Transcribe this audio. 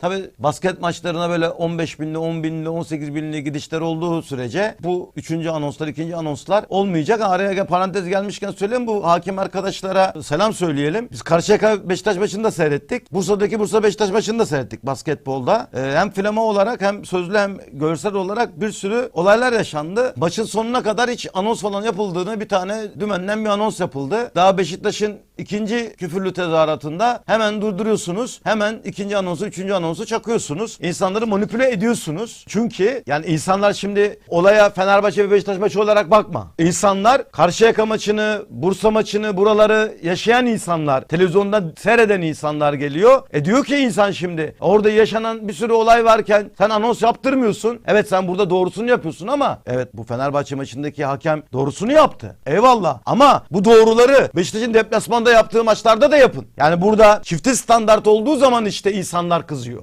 Tabi basket maçlarına böyle 15 binli, 10 binli, 18 binli gidişler olduğu sürece bu üçüncü anonslar, ikinci anonslar olmayacak. Araya parantez gelmişken söyleyeyim bu hakim arkadaşlara selam söyleyelim. Biz Karşıyaka Beşiktaş maçını da seyrettik. Bursa'daki Bursa Beşiktaş maçını da seyrettik basketbolda. Ee, hem flama olarak hem sözlü hem görsel olarak bir sürü olaylar yaşandı. Maçın sonuna kadar hiç anons falan yapıldığını bir tane dümenden bir anons yapıldı. Daha Beşiktaş'ın ikinci küfürlü tezahüratında hemen durduruyorsunuz. Hemen ikinci anonsu, üçüncü anonsu çakıyorsunuz. İnsanları manipüle ediyorsunuz. Çünkü yani insanlar şimdi olaya Fenerbahçe ve Beşiktaş maçı olarak bakma. İnsanlar Karşıyaka maçını, Bursa maçını, buraları yaşayan insanlar, televizyonda seyreden insanlar geliyor. E diyor ki insan şimdi orada yaşanan bir sürü olay varken sen anons yaptırmıyorsun. Evet sen burada doğrusunu yapıyorsun ama evet bu Fenerbahçe maçındaki hakem doğrusunu yaptı. Eyvallah. Ama bu doğruları Beşiktaş'ın deplasmanda yaptığı maçlarda da yapın. Yani burada çifte standart olduğu zaman işte insanlar kızıyor.